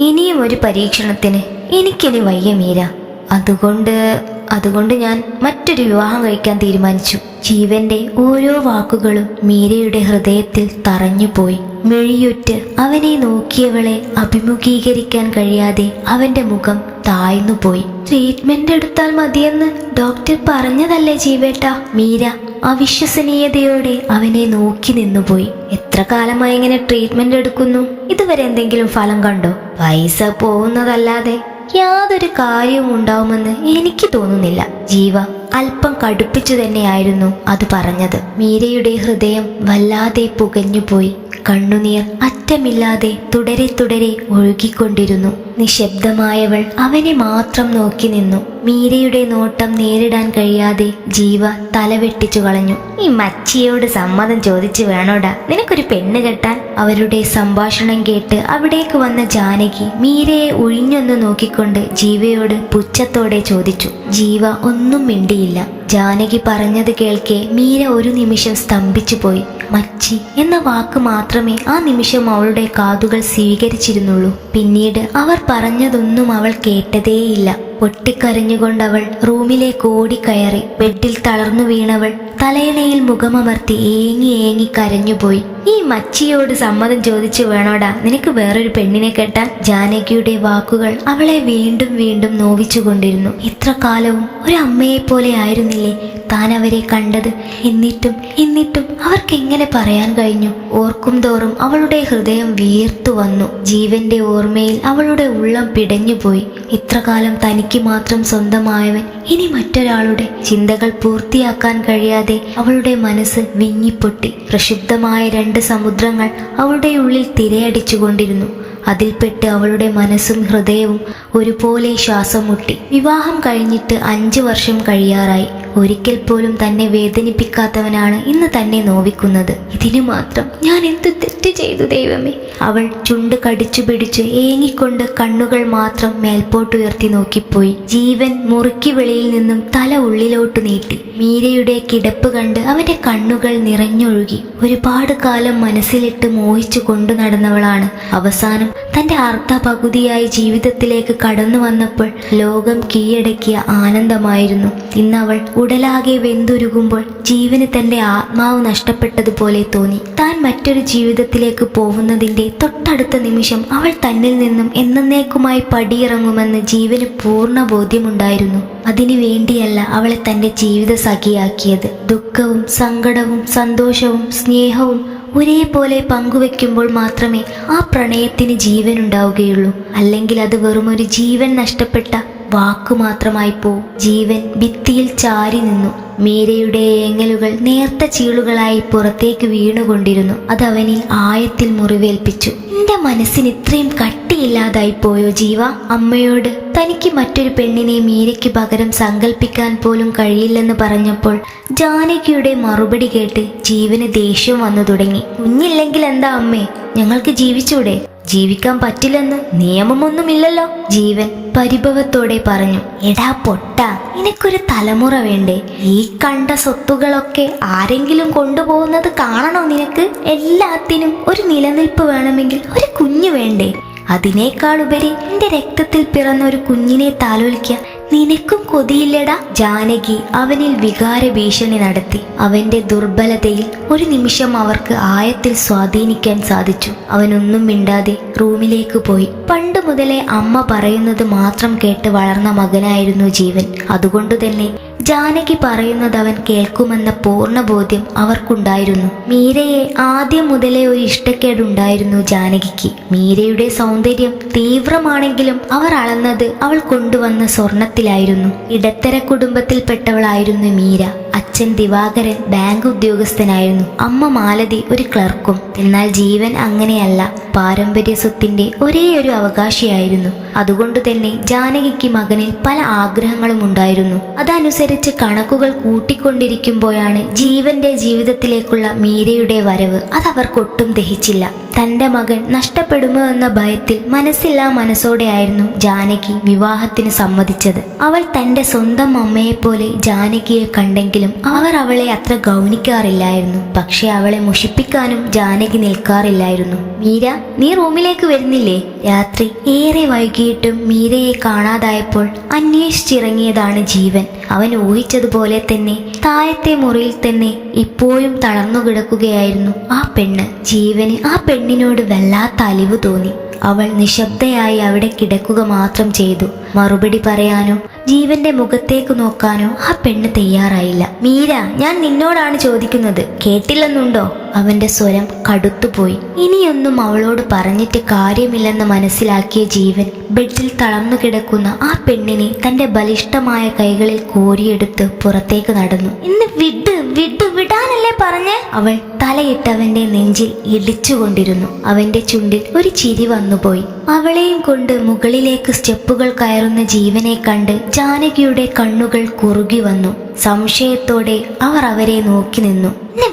ഇനിയും ഒരു പരീക്ഷണത്തിന് എനിക്കിനി വയ്യ മീര. അതുകൊണ്ട് അതുകൊണ്ട് ഞാൻ മറ്റൊരു വിവാഹം കഴിക്കാൻ തീരുമാനിച്ചു. ജീവന്റെ ഓരോ വാക്കുകളും മീരയുടെ ഹൃദയത്തിൽ തറഞ്ഞുപോയി. മെഴിയുറ്റ് അവനെ നോക്കിയവളെ അഭിമുഖീകരിക്കാൻ കഴിയാതെ അവന്റെ മുഖം താഴ്ന്നുപോയി. ട്രീറ്റ്മെന്റ് എടുത്താൽ മതിയെന്ന് ഡോക്ടർ പറഞ്ഞതല്ലേ ജീവേട്ട? മീര അവിശ്വസനീയതയോടെ അവനെ നോക്കി നിന്നുപോയി. എത്ര കാലമായി ഇങ്ങനെ ട്രീറ്റ്മെന്റ് എടുക്കുന്നു? ഇതുവരെ എന്തെങ്കിലും ഫലം കണ്ടോ? പൈസ പോകുന്നതല്ലാതെ യാതൊരു കാര്യവും ഉണ്ടാവുമെന്ന് എനിക്ക് തോന്നുന്നില്ല. ജീവ അല്പം കടുപ്പിച്ചു തന്നെയായിരുന്നു അത് പറഞ്ഞത്. മീരയുടെ ഹൃദയം വല്ലാതെ പുകഞ്ഞുപോയി. കണ്ണുനീർ അറ്റമില്ലാതെ തുടരെ തുടരെ ഒഴുകിക്കൊണ്ടിരുന്നു. നിശബ്ദമായവൾ അവനെ മാത്രം നോക്കി നിന്നു. മീരയുടെ നോട്ടം നേരിടാൻ കഴിയാതെ ജീവ തലവെട്ടിച്ചു കളഞ്ഞു. ഈ മച്ചിയോട് സമ്മതം ചോദിച്ചു വേണോടാ. നിനക്കൊരു പെണ്ണ് കെട്ടാൻ? അവരുടെ സംഭാഷണം കേട്ട് അവിടേക്ക് വന്ന ജാനകി മീരയെ ഒഴിഞ്ഞൊന്ന് നോക്കിക്കൊണ്ട് ജീവയോട് പുച്ഛത്തോടെ ചോദിച്ചു. ജീവ ഒന്നും മിണ്ടിയില്ല. ജാനകി പറഞ്ഞത് കേൾക്കെ മീര ഒരു നിമിഷം സ്തംഭിച്ചു പോയി മച്ചി എന്ന വാക്ക് മാത്രമേ ആ നിമിഷം അവളുടെ കാതുകൾ സ്വീകരിച്ചിരുന്നുള്ളൂ. പിന്നീട് അവർ പറഞ്ഞതൊന്നും അവൾ കേട്ടതേയില്ല. പൊട്ടിക്കരഞ്ഞുകൊണ്ടവൾ റൂമിലേക്ക് ഓടിക്കയറി ബെഡിൽ തളർന്നു വീണവൾ തലയിണയിൽ മുഖമമർത്തി ഏങ്ങി ഏങ്ങി കരഞ്ഞുപോയി. ഈ മച്ചിയോട് സമ്മതം ചോദിച്ചു വേണോടാ. നിനക്ക് വേറൊരു പെണ്ണിനെ കെട്ടാൻ? ജാനകിയുടെ വാക്കുകൾ അവളെ വീണ്ടും വീണ്ടും നോവിച്ചുകൊണ്ടിരുന്നു. ഇത്ര കാലവും ഒരു അമ്മയെ പോലെ ആയിരുന്നില്ലേ? താൻ അവരെ കണ്ടത്. എന്നിട്ടും എന്നിട്ടും അവർക്ക് എങ്ങനെ പറയാൻ കഴിഞ്ഞു? ഓർക്കും തോറും അവളുടെ ഹൃദയം വീർത്തു വന്നു. ജീവന്റെ ഓർമ്മയിൽ അവളുടെ ഉള്ളം പിടഞ്ഞുപോയി. ഇത്രകാലം തനിക്ക് മാത്രം സ്വന്തമായവൻ ഇനി മറ്റൊരാളുടെ ചിന്തകൾ പൂർത്തിയാക്കാൻ കഴിയാതെ അവളുടെ മനസ്സ് വിങ്ങിപ്പൊട്ടി. പ്രക്ഷുബ്ധമായ രണ്ട് സമുദ്രങ്ങൾ അവളുടെ ഉള്ളിൽ തിരയടിച്ചുകൊണ്ടിരുന്നു. അതിൽപ്പെട്ട് അവളുടെ മനസ്സും ഹൃദയവും ഒരുപോലെ ശ്വാസം മുട്ടി. വിവാഹം കഴിഞ്ഞിട്ട് അഞ്ചു വർഷം കഴിയാറായി. ഒരിക്കൽ പോലും തന്നെ വേദനിപ്പിക്കാത്തവനാണ് ഇന്ന് തന്നെ നോവിക്കുന്നത്. ഇതിനു മാത്രം ഞാൻ എന്ത് തെറ്റ് ചെയ്തു ദൈവമേ? അവൾ ചുണ്ട് കടിച്ചു പിടിച്ച് ഏങ്ങിക്കൊണ്ട് കണ്ണുകൾ മാത്രം മേൽപോട്ടുയർത്തി നോക്കിപ്പോയി. ജീവൻ മുറുക്കി വെളിയിൽ നിന്നും തല ഉള്ളിലോട്ട് നീട്ടി. മീരയുടെ കിടപ്പ് കണ്ട് അവന്റെ കണ്ണുകൾ നിറഞ്ഞൊഴുകി. ഒരുപാട് കാലം മനസ്സിലിട്ട് മോഹിച്ചു കൊണ്ടു നടന്നവളാണ്. അവസാനം തന്റെ അർദ്ധ പകുതിയായി ജീവിതത്തിലേക്ക് കടന്നു വന്നപ്പോൾ ലോകം കീഴടക്കിയ ആനന്ദമായിരുന്നു. ഇന്നവൾ ഉടലാകെ വെന്തുരുകുമ്പോൾ ജീവന് തന്റെ ആത്മാവ് നഷ്ടപ്പെട്ടതുപോലെ തോന്നി. താൻ മറ്റൊരു ജീവിതത്തിലേക്ക് പോകുന്നതിന്റെ തൊട്ടടുത്ത നിമിഷം അവൾ തന്നിൽ നിന്നും എന്നേക്കുമായി പടിയിറങ്ങുമെന്ന് ജീവന് പൂർണ ബോധ്യമുണ്ടായിരുന്നു. അതിനു വേണ്ടിയല്ല അവളെ തന്റെ ജീവിത സഖിയാക്കിയത്. ദുഃഖവും സങ്കടവും സന്തോഷവും സ്നേഹവും ഒരേപോലെ പങ്കുവെക്കുമ്പോൾ മാത്രമേ ആ പ്രണയത്തിന് ജീവനുണ്ടാവുകയുള്ളൂ. അല്ലെങ്കിൽ അത് വെറുമൊരു ജീവൻ നഷ്ടപ്പെട്ട വാക്കു മാത്രമായി പോ. ജീവൻ ഭിത്തിയിൽ ചാരി നിന്നു. മീരയുടെ ഏങ്ങലുകൾ നേർത്ത ചീളുകളായി പുറത്തേക്ക് വീണുകൊണ്ടിരുന്നു. അത് അവനിൽ ആയത്തിൽ മുറിവേൽപ്പിച്ചു. എന്റെ മനസ്സിന് ഇത്രയും കട്ടിയില്ലാതായി പോയോ ജീവ? അമ്മയോട് തനിക്ക് മറ്റൊരു പെണ്ണിനെ മീരയ്ക്ക് പകരം സങ്കല്പിക്കാൻ പോലും കഴിയില്ലെന്ന് പറഞ്ഞപ്പോൾ ജാനകിയുടെ മറുപടി കേട്ട് ജീവന് ദേഷ്യം വന്നു തുടങ്ങി. കുഞ്ഞില്ലെങ്കിൽ എന്താ അമ്മേ? ഞങ്ങൾക്ക് ജീവിച്ചൂടെ? ജീവിക്കാൻ പറ്റില്ലെന്ന് നിയമമൊന്നുമില്ലല്ലോ. ജീവൻ പരിഭവത്തോടെ പറഞ്ഞു എടാ പൊട്ട നിനക്കൊരു തലമുറ വേണ്ടേ? ഈ കണ്ട സ്വത്തുകളൊക്കെ ആരെങ്കിലും കൊണ്ടുപോകുന്നത് കാണണോ നിനക്ക്? എല്ലാത്തിനും ഒരു നിലനിൽപ്പ് വേണമെങ്കിൽ ഒരു കുഞ്ഞു വേണ്ടേ? അതിനേക്കാളുപരി എന്റെ രക്തത്തിൽ പിറന്ന ഒരു കുഞ്ഞിനെ താലോലിക്കാൻ നിനക്കും കൊതിയില്ലടാ ജാനകി. അവനിൽ വികാര ഭീഷണി നടത്തി. അവന്റെ ദുർബലതയിൽ ഒരു നിമിഷം അവർക്ക് ആയത്തിൽ സ്വാധീനിക്കാൻ സാധിച്ചു. അവനൊന്നും മിണ്ടാതെ റൂമിലേക്ക് പോയി. പണ്ട് മുതലേ അമ്മ പറയുന്നത് മാത്രം കേട്ട് വളർന്ന മകനായിരുന്നു ജീവൻ. അതുകൊണ്ട് തന്നെ ജാനകി പറയുന്നത് അവൻ കേൾക്കുമെന്ന പൂർണ ബോധ്യം അവർക്കുണ്ടായിരുന്നു. മീരയെ ആദ്യം മുതലേ ഒരു ഇഷ്ടക്കേടുണ്ടായിരുന്നു ജാനകിക്ക്. മീരയുടെ സൗന്ദര്യം തീവ്രമാണെങ്കിലും അവർ അളന്നത് അവൾ കൊണ്ടുവന്ന സ്വർണത്തിലായിരുന്നു. ഇടത്തര കുടുംബത്തിൽപ്പെട്ടവളായിരുന്നു മീര. അച്ഛൻ ദിവാകരൻ ബാങ്ക് ഉദ്യോഗസ്ഥനായിരുന്നു. അമ്മ മാലതി ഒരു ക്ലർക്കും. എന്നാൽ ജീവൻ അങ്ങനെയല്ല. പാരമ്പര്യ സ്വത്തിന്റെ ഒരേ ഒരു അവകാശിയായിരുന്നു. അതുകൊണ്ട് തന്നെ ജാനകിക്ക് മകനിൽ പല ആഗ്രഹങ്ങളും ഉണ്ടായിരുന്നു. അതനുസരിച്ച് കണക്കുകൾ കൂട്ടിക്കൊണ്ടിരിക്കുമ്പോഴാണ് ജീവന്റെ ജീവിതത്തിലേക്കുള്ള മീരയുടെ വരവ് അതവർക്കൊട്ടും ദഹിച്ചില്ല. തന്റെ മകൻ നഷ്ടപ്പെടുമോ എന്ന ഭയത്തിൽ മനസ്സില്ലാ മനസ്സോടെയായിരുന്നു ജാനകി വിവാഹത്തിന് സമ്മതിച്ചത്. അവൾ തന്റെ സ്വന്തം അമ്മയെപ്പോലെ ജാനകിയെ കണ്ടെങ്കിലും അവർ അവളെ അത്ര ഗൗനിക്കാറില്ലായിരുന്നു. പക്ഷെ അവളെ മുഷിപ്പിക്കാനും ജാനകി നിൽക്കാറില്ലായിരുന്നു. മീര നീ റൂമിലേക്ക് വരുന്നില്ലേ? രാത്രി ഏറെ വൈകിയിട്ടും മീരയെ കാണാതായപ്പോൾ അന്വേഷിച്ചിറങ്ങിയതാണ് ജീവൻ. അവൻ ഊഹിച്ചതുപോലെ തന്നെ താഴത്തെ മുറിയിൽ തന്നെ ഇപ്പോഴും തളർന്നു കിടക്കുകയായിരുന്നു ആ പെണ്ണ്. ജീവന് ആ പെണ്ണിനോട് വല്ലാത്ത അലിവ് തോന്നി. അവൾ നിശബ്ദയായി അവിടെ കിടക്കുക മാത്രം ചെയ്തു. മറുപടി പറയാനോ ജീവന്റെ മുഖത്തേക്ക് നോക്കാനോ ആ പെണ്ണ് തയ്യാറായില്ല. മീര ഞാൻ നിന്നോടാണ് ചോദിക്കുന്നത്. കേട്ടില്ലെന്നുണ്ടോ? അവന്റെ സ്വരം കടുത്തുപോയി. ഇനിയൊന്നും അവളോട് പറഞ്ഞിട്ട് കാര്യമില്ലെന്ന് മനസ്സിലാക്കിയ ജീവൻ ബെഡിൽ തളർന്നു കിടക്കുന്ന ആ പെണ്ണിനെ തന്റെ ബലിഷ്ഠമായ കൈകളിൽ കോരിയെടുത്ത് പുറത്തേക്ക് നടന്നു. ഇന്ന് വിട് വിട് വിടാനല്ലേ പറഞ്ഞേ? അവൾ തലയിട്ടവന്റെ നെഞ്ചിൽ ഇടിച്ചുകൊണ്ടിരുന്നു. അവന്റെ ചുണ്ടിൽ ഒരു ചിരി വന്നുപോയി. അവളെയും കൊണ്ട് മുകളിലേക്ക് സ്റ്റെപ്പുകൾ കയറുന്ന ജീവനെ കണ്ട് ജാനകിയുടെ കണ്ണുകൾ കുറുകി വന്നു. സംശയത്തോടെ അവർ അവരെ നോക്കി നിന്നു. എന്നെ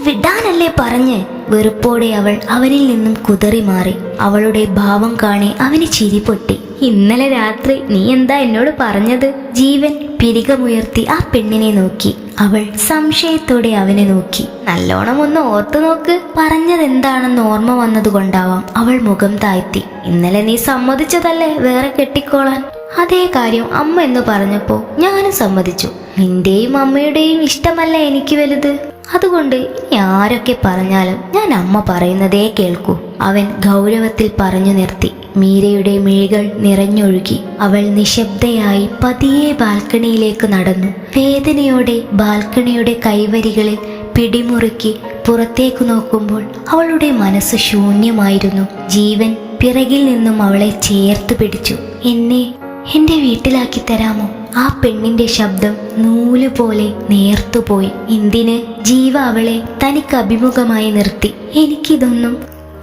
വിടാനല്ലേ പറഞ്ഞ് വെറുപ്പോടെ അവൾ അവനിൽ നിന്നും കുതറി മാറി. അവളുടെ ഭാവം കാണെ അവന് ചിരി പൊട്ടി. ഇന്നലെ രാത്രി നീ എന്താ എന്നോട് പറഞ്ഞത്? ജീവൻ പിരികമുയർത്തി ആ പെണ്ണിനെ നോക്കി. അവൾ സംശയത്തോടെ അവനെ നോക്കി. നല്ലോണം ഒന്ന് ഓർത്തു നോക്ക്. പറഞ്ഞത് എന്താണെന്ന് ഓർമ്മ വന്നതുകൊണ്ടാവാം. അവൾ മുഖം താഴ്ത്തി. ഇന്നലെ നീ സമ്മതിച്ചതല്ലേ വേറെ കെട്ടിക്കോളാൻ? അതേ കാര്യം അമ്മ എന്ന് പറഞ്ഞപ്പോ ഞാനും സമ്മതിച്ചു. നിന്റെയും അമ്മയുടെയും ഇഷ്ടമല്ല എനിക്ക് വലുത്. അതുകൊണ്ട് ഇനി ആരൊക്കെ പറഞ്ഞാലും ഞാൻ അമ്മ പറയുന്നതേ കേൾക്കൂ. അവൻ ഗൗരവത്തിൽ പറഞ്ഞു നിർത്തി. മീരയുടെ മിഴികൾ നിറഞ്ഞൊഴുകി. അവൾ നിശബ്ദയായി പതിയെ ബാൽക്കണിയിലേക്ക് നടന്നു. വേദനയോടെ ബാൽക്കണിയുടെ കൈവരികളിൽ പിടിമുറുക്കി പുറത്തേക്ക് നോക്കുമ്പോൾ അവളുടെ മനസ്സ് ശൂന്യമായിരുന്നു. ജീവൻ പിറകിൽ നിന്നും അവളെ ചേർത്ത് പിടിച്ചു. എന്നെ എന്റെ വീട്ടിലാക്കി തരാമോ? ആ പെണ്ണിന്റെ ശബ്ദം നൂലുപോലെ നേർത്തുപോയി എന്തിന്? ജീവ അവളെ തനിക്ക് അഭിമുഖമായി നിർത്തി. എനിക്കിതൊന്നും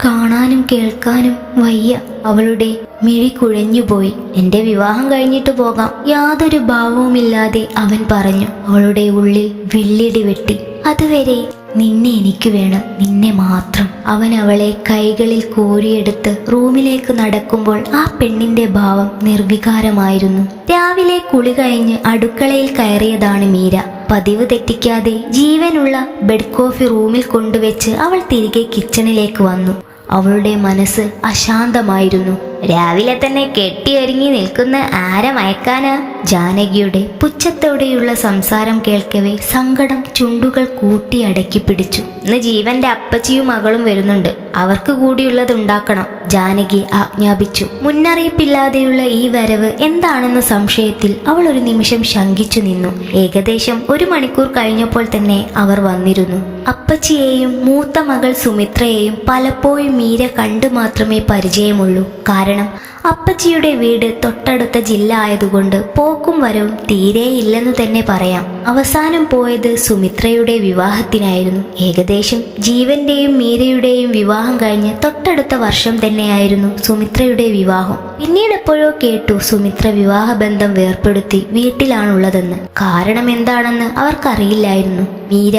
കാണാനും കേൾക്കാനും വയ്യ. അവളുടെ മിഴി കുഴഞ്ഞുപോയി എന്റെ വിവാഹം കഴിഞ്ഞിട്ട് പോകാം. യാതൊരു ഭാവവുമില്ലാതെ അവൻ പറഞ്ഞു. അവളുടെ ഉള്ളിൽ വെള്ളിടി വെട്ടി. അതുവരെ നിന്നെ എനിക്ക് വേണം നിന്നെ മാത്രം. അവൻ അവളെ കൈകളിൽ കോരിയെടുത്ത് റൂമിലേക്ക് നടക്കുമ്പോൾ ആ പെണ്ണിന്റെ ഭാവം നിർവികാരമായിരുന്നു. രാവിലെ കുളി കഴിഞ്ഞ് അടുക്കളയിൽ കയറിയതാണ് മീര. പതിവ് തെറ്റിക്കാതെ ജീവനുള്ള ബെഡ് കോഫി റൂമിൽ കൊണ്ടുവച്ച് അവൾ തിരികെ കിച്ചണിലേക്ക് വന്നു. അവളുടെ മനസ്സ് അശാന്തമായിരുന്നു. രാവിലെ തന്നെ കെട്ടിയൊരുങ്ങി നിൽക്കുന്ന ആരെ മയക്കാനാ? ജാനകിയുടെ പുച്ഛത്തോടെയുള്ള സംസാരം കേൾക്കവേ സങ്കടം ചുണ്ടുകൾ കൂട്ടി അടക്കി പിടിച്ചു. ഇന്ന് ജീവന്റെ അപ്പച്ചിയും മകളും വരുന്നുണ്ട്. അവർക്ക് കൂടിയുള്ളത് ഉണ്ടാക്കണം. ജാനകി ആജ്ഞാപിച്ചു. മുന്നറിയിപ്പില്ലാതെയുള്ള ഈ വരവ് എന്താണെന്ന സംശയത്തിൽ അവൾ ഒരു നിമിഷം ശങ്കിച്ചു നിന്നു. ഏകദേശം ഒരു മണിക്കൂർ കഴിഞ്ഞപ്പോൾ തന്നെ അവർ വന്നിരുന്നു. അപ്പച്ചിയെയും മൂത്ത മകൾ സുമിത്രയെയും പലപ്പോഴും മീര കണ്ടു മാത്രമേ പരിചയമുള്ളൂ. കാരണം അപ്പച്ചിയുടെ വീട് തൊട്ടടുത്ത ജില്ല ആയതുകൊണ്ട് പോക്കും വരവും തീരെ ഇല്ലെന്ന് തന്നെ പറയാം. അവസാനം പോയത് സുമിത്രയുടെ വിവാഹത്തിനായിരുന്നു. ഏകദേശം ജീവന്റെയും മീരയുടെയും വിവാഹം കഴിഞ്ഞ് തൊട്ടടുത്ത വർഷം തന്നെയായിരുന്നു സുമിത്രയുടെ വിവാഹം. പിന്നീട് എപ്പോഴോ കേട്ടു സുമിത്ര വിവാഹബന്ധം വേർപ്പെടുത്തി വീട്ടിലാണുള്ളതെന്ന്. കാരണം എന്താണെന്ന് അവർക്കറിയില്ലായിരുന്നു. മീര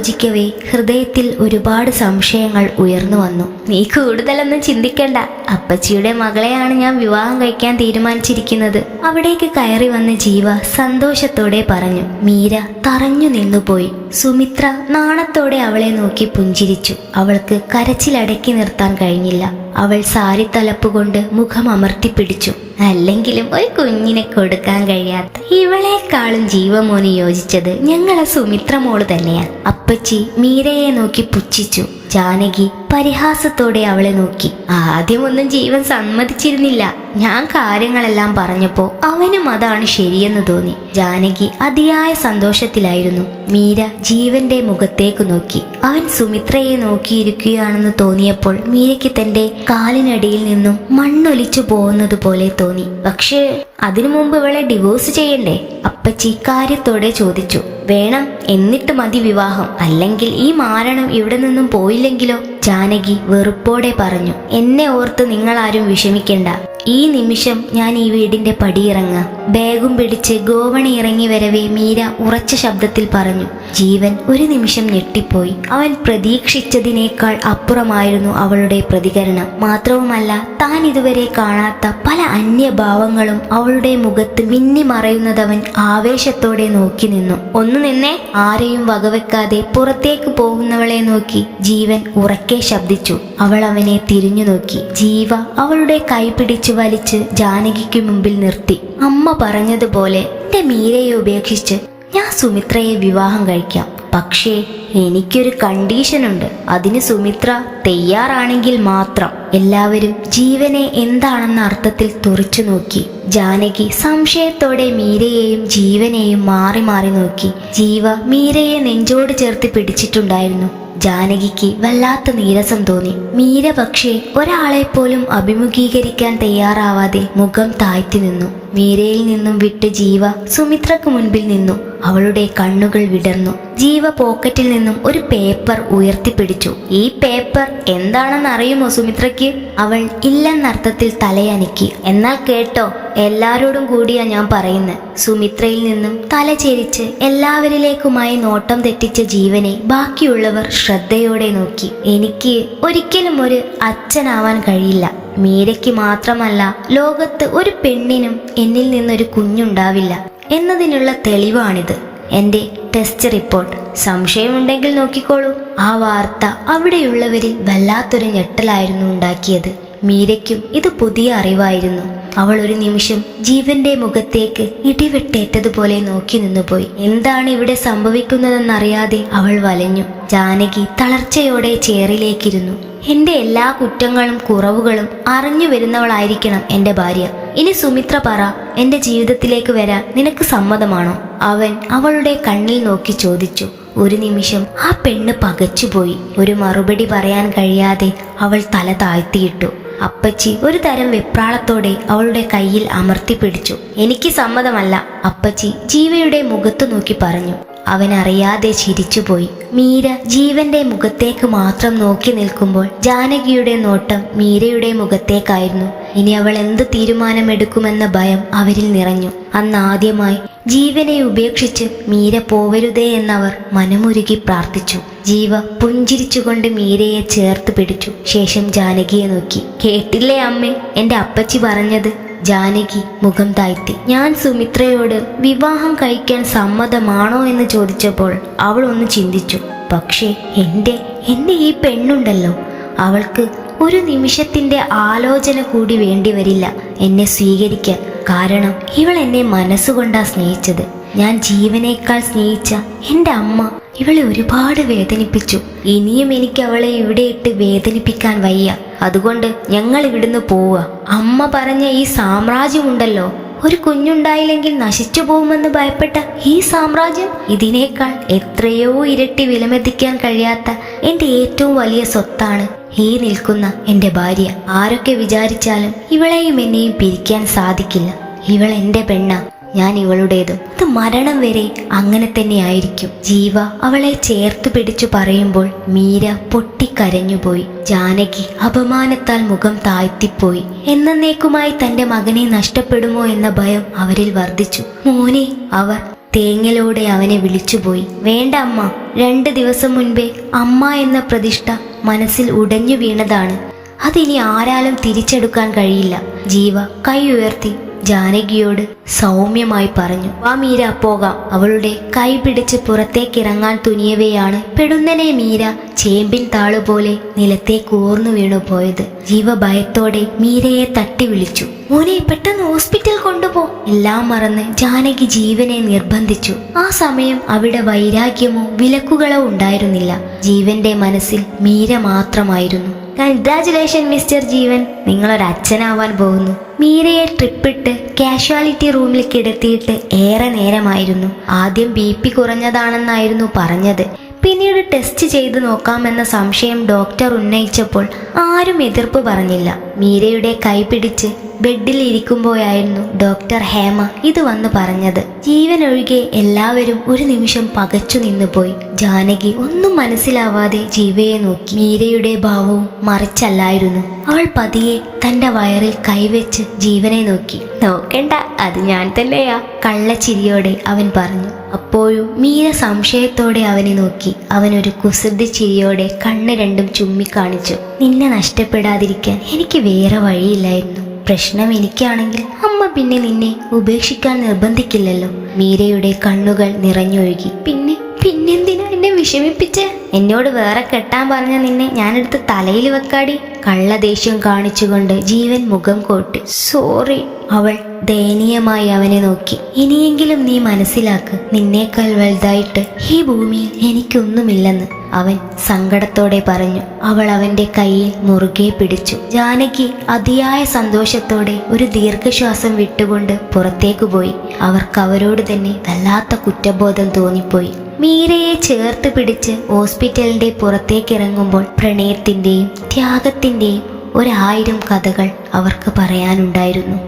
ഓരോന്നാലോചിക്കവേ ഹൃദയത്തിൽ ഒരുപാട് സംശയങ്ങൾ ഉയർന്നു വന്നു. നീ കൂടുതലൊന്നും ചിന്തിക്കണ്ട. അപ്പച്ചിയുടെ മകളെയാണ് ഞാൻ വിവാഹം കഴിക്കാൻ തീരുമാനിച്ചിരിക്കുന്നത്. അവിടേക്ക് കയറി വന്ന ജീവ സന്തോഷത്തോടെ പറഞ്ഞു മീര തറഞ്ഞു നിന്നുപോയി. സുമിത്ര നാണത്തോടെ അവളെ നോക്കി പുഞ്ചിരിച്ചു. അവൾക്ക് കരച്ചിലടക്കി നിർത്താൻ കഴിഞ്ഞില്ല. അവൾ സാരി തലപ്പുകൊണ്ട് മുഖം അമർത്തിപ്പിടിച്ചു അല്ലെങ്കിലും ഒരു കുഞ്ഞിനെ കൊടുക്കാൻ കഴിയാത്ത ഇവളെക്കാളും ജീവമോന് യോജിച്ചത് ഞങ്ങളെ സുമിത്ര മോൾ തന്നെയാണ്. അപ്പച്ചി മീരയെ നോക്കി പുച്ഛിച്ചു. ജാനകി പരിഹാസത്തോടെ അവളെ നോക്കി. ആദ്യമൊന്നും ജീവൻ സമ്മതിച്ചിരുന്നില്ല. ഞാൻ കാര്യങ്ങളെല്ലാം പറഞ്ഞപ്പോ അവനും അതാണ് ശരിയെന്ന് തോന്നി. ജാനകി അതിയായ സന്തോഷത്തിലായിരുന്നു. മീര ജീവന്റെ മുഖത്തേക്ക് നോക്കി. അവൻ സുമിത്രയെ നോക്കിയിരിക്കുകയാണെന്ന് തോന്നിയപ്പോൾ മീരയ്ക്ക് തന്റെ കാലിനടിയിൽ നിന്നും മണ്ണൊലിച്ചു പോകുന്നത് പോലെ തോന്നി. പക്ഷേ അതിനു മുമ്പ് ഇവളെ ഡിവോഴ്സ് ചെയ്യണ്ടേ? അപ്പച്ചി കാര്യത്തോടെ ചോദിച്ചു. വേണം എന്നിട്ട് മതി വിവാഹം. അല്ലെങ്കിൽ ഈ മാരണം ഇവിടെ നിന്നും പോയില്ലെങ്കിലോ? ജാനകി വെറുപ്പോടെ പറഞ്ഞു. എന്നെ ഓർത്ത് നിങ്ങളാരും വിഷമിക്കണ്ട. ഈ നിമിഷം ഞാൻ ഈ വീടിന്റെ പടിയിറങ്ങാം. ബാഗും പിടിച്ച് ഗോവണി ഇറങ്ങി വരവേ മീര ഉറച്ച ശബ്ദത്തിൽ പറഞ്ഞു. ജീവൻ ഒരു നിമിഷം ഞെട്ടിപ്പോയി. അവൻ പ്രതീക്ഷിച്ചതിനേക്കാൾ അപ്പുറമായിരുന്നു അവളുടെ പ്രതികരണം. മാത്രവുമല്ല താൻ ഇതുവരെ കാണാത്ത പല അന്യഭാവങ്ങളും അവളുടെ മുഖത്ത് മിന്നി മറയുന്നതവൻ ആവേശത്തോടെ നോക്കി നിന്നു. ഒന്നു നിന്നേ. ആരെയും വകവെക്കാതെ പുറത്തേക്ക് പോകുന്നവളെ നോക്കി ജീവൻ ഉറക്കെ ശബ്ദിച്ചു. അവൾ അവനെ തിരിഞ്ഞു നോക്കി. ജീവ അവളുടെ കൈ പിടിച്ചു വലിച്ച് ജാനകിക്ക് മുമ്പിൽ നിർത്തി. അമ്മ പറഞ്ഞതുപോലെ എന്റെ മീരയെ ഉപേക്ഷിച്ച് ഞാൻ സുമിത്രയെ വിവാഹം കഴിക്കാം. പക്ഷേ എനിക്കൊരു കണ്ടീഷനുണ്ട് അതിന് സുമിത്ര തയ്യാറാണെങ്കിൽ മാത്രം. എല്ലാവരും ജീവനെ എന്താണെന്ന അർത്ഥത്തിൽ തുറച്ചു നോക്കി. ജാനകി സംശയത്തോടെ മീരയെയും ജീവനെയും മാറി മാറി നോക്കി. ജീവ മീരയെ നെഞ്ചോട് ചേർത്ത് പിടിച്ചിട്ടുണ്ടായിരുന്നു. ജാനകിക്ക് വല്ലാത്ത നീരസം തോന്നി. മീര പക്ഷേ ഒരാളെപ്പോലും അഭിമുഖീകരിക്കാൻ തയ്യാറാവാതെ മുഖം താഴ്ത്തി നിന്നു. മീരയിൽ നിന്നും വിട്ട് ജീവ സുമിത്രക്ക് മുൻപിൽ നിന്നു. അവളുടെ കണ്ണുകൾ വിടർന്നു. ജീവ പോക്കറ്റിൽ നിന്നും ഒരു പേപ്പർ ഉയർത്തിപ്പിടിച്ചു. ഈ പേപ്പർ എന്താണെന്ന് അറിയുമോ സുമിത്രയ്ക്ക്? അവൾ ഇല്ലെന്നർത്ഥത്തിൽ തലയനക്കി. എന്നാൽ കേട്ടോ എല്ലാരോടും കൂടിയാ ഞാൻ പറയുന്നത് സുമിത്രയിൽ നിന്നും തല ചെരിച്ച് എല്ലാവരിലേക്കുമായി നോട്ടം തെറ്റിച്ച ജീവനെ ബാക്കിയുള്ളവർ ശ്രദ്ധയോടെ നോക്കി. എനിക്ക് ഒരിക്കലും ഒരു അച്ഛനാവാൻ കഴിയില്ല. മീരയ്ക്ക് മാത്രമല്ല ലോകത്ത് ഒരു പെണ്ണിനും എന്നിൽ നിന്നൊരു കുഞ്ഞുണ്ടാവില്ല എന്നതിനുള്ള തെളിവാണിത്. എന്റെ ടെസ്റ്റ് റിപ്പോർട്ട്. സംശയമുണ്ടെങ്കിൽ നോക്കിക്കോളൂ. ആ വാർത്ത അവിടെയുള്ളവരിൽ വല്ലാത്തൊരു ഞെട്ടലായിരുന്നു ഉണ്ടാക്കിയത്. മീരയ്ക്കും ഇത് പുതിയ അറിവായിരുന്നു. അവൾ ഒരു നിമിഷം ജീവന്റെ മുഖത്തേക്ക് ഇടിവെട്ടേറ്റതുപോലെ നോക്കി നിന്നുപോയി. എന്താണ് ഇവിടെ സംഭവിക്കുന്നതെന്നറിയാതെ അവൾ വലഞ്ഞു. ജാനകി തളർച്ചയോടെ ചേറിലേക്കിരുന്നു എന്റെ എല്ലാ കുറ്റങ്ങളും കുറവുകളും അറിഞ്ഞു വരുന്നവളായിരിക്കണം എന്റെ ഭാര്യ. ഇനി സുമിത്ര പറ എന്റെ ജീവിതത്തിലേക്ക് വരാൻ നിനക്ക് സമ്മതമാണോ? അവൻ അവളുടെ കണ്ണിൽ നോക്കി ചോദിച്ചു. ഒരു നിമിഷം ആ പെണ്ണ് പകച്ചുപോയി. ഒരു മറുപടി പറയാൻ കഴിയാതെ അവൾ തല താഴ്ത്തിയിട്ടു. അപ്പച്ചി ഒരു തരം വെപ്രാളത്തോടെ അവളുടെ കയ്യിൽ അമർത്തി പിടിച്ചു. എനിക്ക് സമ്മതമല്ല അപ്പച്ചി ജീവയുടെ മുഖത്തു നോക്കി പറഞ്ഞു. അവൻ അറിയാതെ ചിരിച്ചുപോയി. മീര ജീവന്റെ മുഖത്തേക്ക് മാത്രം നോക്കി നിൽക്കുമ്പോൾ ജാനകിയുടെ നോട്ടം മീരയുടെ മുഖത്തേക്കായിരുന്നു. ഇനി അവൾ എന്ത് തീരുമാനമെടുക്കുമെന്ന ഭയം അവരിൽ നിറഞ്ഞു. അന്ന് ആദ്യമായി ജീവനെ ഉപേക്ഷിച്ച് മീര പോവരുതേ എന്നവർ മനമുരുകി പ്രാർത്ഥിച്ചു. ജീവ പുഞ്ചിരിച്ചുകൊണ്ട് മീരയെ ചേർത്ത് പിടിച്ചു. ശേഷം ജാനകിയെ നോക്കി. കേട്ടില്ലേ അമ്മേ എന്റെ അപ്പച്ചി പറഞ്ഞത് ജാനകി മുഖം താഴ്ത്തി. ഞാൻ സുമിത്രയോട് വിവാഹം കഴിക്കാൻ സമ്മതമാണോ എന്ന് ചോദിച്ചപ്പോൾ അവൾ ഒന്ന് ചിന്തിച്ചു. പക്ഷേ എന്റെ എന്റെ ഈ പെണ്ണുണ്ടല്ലോ. അവൾക്ക് ഒരു നിമിഷത്തിന്റെ ആലോചന കൂടി വേണ്ടി വരില്ല. എന്നെ സ്വീകരിക്കാൻ കാരണം ഇവൾ എന്നെ മനസ്സുകൊണ്ടാ സ്നേഹിച്ചത്. ഞാൻ ജീവനേക്കാൾ സ്നേഹിച്ച എന്റെ അമ്മ ഇവളെ ഒരുപാട് വേദനിപ്പിച്ചു. ഇനിയും എനിക്ക് അവളെ ഇവിടെ ഇട്ട് വേദനിപ്പിക്കാൻ വയ്യ. അതുകൊണ്ട് ഞങ്ങൾ ഇവിടുന്ന് പോവുക. അമ്മ പറഞ്ഞ ഈ സാമ്രാജ്യമുണ്ടല്ലോ ഒരു കുഞ്ഞുണ്ടായില്ലെങ്കിൽ നശിച്ചു പോകുമെന്ന് ഭയപ്പെട്ട ഈ സാമ്രാജ്യം ഇതിനേക്കാൾ എത്രയോ ഇരട്ടി വിലമതിക്കാൻ കഴിയാത്ത എന്റെ ഏറ്റവും വലിയ സ്വത്താണ്. ഈ നിൽക്കുന്ന എന്റെ ഭാര്യ ആരൊക്കെ വിചാരിച്ചാലും ഇവളെയും എന്നെയും പിരിക്കാൻ സാധിക്കില്ല. ഇവൾ എന്റെ പെണ്ണ ഞാൻ ഇവളുടേതും. അത് മരണം വരെ അങ്ങനെ തന്നെയായിരിക്കും ജീവ അവളെ ചേർത്ത് പിടിച്ചു പറയുമ്പോൾ മീര പൊട്ടിക്കരഞ്ഞുപോയി. ജാനകി അപമാനത്താൽ മുഖം താഴ്ത്തിപ്പോയി. എന്നേക്കുമായി തന്റെ മകനെ നഷ്ടപ്പെടുമോ എന്ന ഭയം അവരിൽ വർദ്ധിച്ചു. മോനെ അവർ തേങ്ങലോടെ അവനെ വിളിച്ചുപോയി. വേണ്ട അമ്മ രണ്ട് ദിവസം മുൻപേ അമ്മ എന്ന പ്രതിഷ്ഠ മനസ്സിൽ ഉടഞ്ഞു വീണതാണ്. അതിനി ആരാലും തിരിച്ചെടുക്കാൻ കഴിയില്ല. ജീവ കൈ ഉയർത്തി. ജാനകിയോട് സൗമ്യമായി പറഞ്ഞു വാ മീര പോകാം. അവളുടെ കൈ പിടിച്ച് പുറത്തേക്കിറങ്ങാൻ തുനിയവെയാണ് പെടുന്നനെ മീര ചേമ്പിൻ താളുപോലെ നിലത്തേക്ക് ഊർന്നു വീണു പോയത്. ജീവ ഭയത്തോടെ മീരയെ തട്ടി വിളിച്ചു മോനെ പെട്ടെന്ന് ഹോസ്പിറ്റൽ കൊണ്ടുപോ. എല്ലാം മറന്ന് ജാനകി ജീവനെ നിർബന്ധിച്ചു. ആ സമയം അവിടെ വൈരാഗ്യമോ വിലക്കുകളോ ഉണ്ടായിരുന്നില്ല. ജീവന്റെ മനസ്സിൽ മീര മാത്രമായിരുന്നു. Congratulation mister Jeevan. നിങ്ങളൊരു അച്ഛനാവാൻ പോകുന്നു. മീരയെ ട്രിപ്പിട്ട് കാഷ്വാലിറ്റി റൂമിൽ കിടത്തിയിട്ട് ഏറെ നേരമായിരുന്നു. ആദ്യം ബി പി കുറഞ്ഞതാണെന്നായിരുന്നു പറഞ്ഞത്. പിന്നീട് ടെസ്റ്റ് ചെയ്ത് നോക്കാമെന്ന സംശയം ഡോക്ടർ ഉന്നയിച്ചപ്പോൾ ആരും എതിർപ്പ് പറഞ്ഞില്ല. മീരയുടെ കൈ പിടിച്ച് ബെഡിൽ ഇരിക്കുമ്പോഴായിരുന്നു ഡോക്ടർ ഹേമ ഇത് വന്ന് പറഞ്ഞത്. ജീവൻ ഒഴികെ എല്ലാവരും ഒരു നിമിഷം പകച്ചു നിന്നുപോയി. ജാനകി ഒന്നും മനസ്സിലാവാതെ ജീവയെ നോക്കി. മീരയുടെ ഭാവവും മറിച്ചല്ലായിരുന്നു. അവൾ പതിയെ തന്റെ വയറിൽ കൈവച്ച് ജീവനെ നോക്കി. നോക്കണ്ട അത് ഞാൻ തന്നെയാ കള്ളച്ചിരിയോടെ അവൻ പറഞ്ഞു. അപ്പോഴും മീര സംശയത്തോടെ അവനെ നോക്കി. അവനൊരു കുസൃതി ചിരിയോടെ കണ്ണ് രണ്ടും ചുമ്മിക്കാണിച്ചു. നിന്നെ നഷ്ടപ്പെടാതിരിക്കാൻ എനിക്ക് വേറെ വഴിയില്ലായിരുന്നു. പ്രശ്നം എനിക്കാണെങ്കിൽ അമ്മ പിന്നെ നിന്നെ ഉപേക്ഷിക്കാൻ നിർബന്ധിക്കില്ലല്ലോ. മീരയുടെ കണ്ണുകൾ നിറഞ്ഞൊഴുകി. പിന്നെ പിന്നെന്തിനാ എന്നെ വിഷമിപ്പിച്ച്? എന്നോട് വേറെ കെട്ടാൻ പറഞ്ഞ നിന്നെ ഞാനെടുത്ത് തലയിൽ വെക്കാടി. കള്ളദേഷ്യം കാണിച്ചുകൊണ്ട് ജീവൻ മുഖം കോട്ടി. സോറി അവൾ ദയനീയമായി അവനെ നോക്കി. ഇനിയെങ്കിലും നീ മനസ്സിലാക്ക് നിന്നേക്കാൾ വലുതായിട്ട് ഈ ഭൂമിയിൽ എനിക്കൊന്നുമില്ലെന്ന്. അവൻ സങ്കടത്തോടെ പറഞ്ഞു. അവൾ അവന്റെ കയ്യിൽ മുറുകെ പിടിച്ചു. ജാനകി അതിയായ സന്തോഷത്തോടെ ഒരു ദീർഘശ്വാസം വിട്ടുകൊണ്ട് പുറത്തേക്ക് പോയി. അവർക്ക് അവരോട് തന്നെ വല്ലാത്ത കുറ്റബോധം തോന്നിപ്പോയി. മീരയെ ചേർത്ത് പിടിച്ച് ഹോസ്പിറ്റലിന്റെ പുറത്തേക്ക് ഇറങ്ങുമ്പോൾ പ്രണയത്തിന്റെയും ത്യാഗത്തിന്റെയും ഒരായിരം കഥകൾ അവർക്ക് പറയാനുണ്ടായിരുന്നു.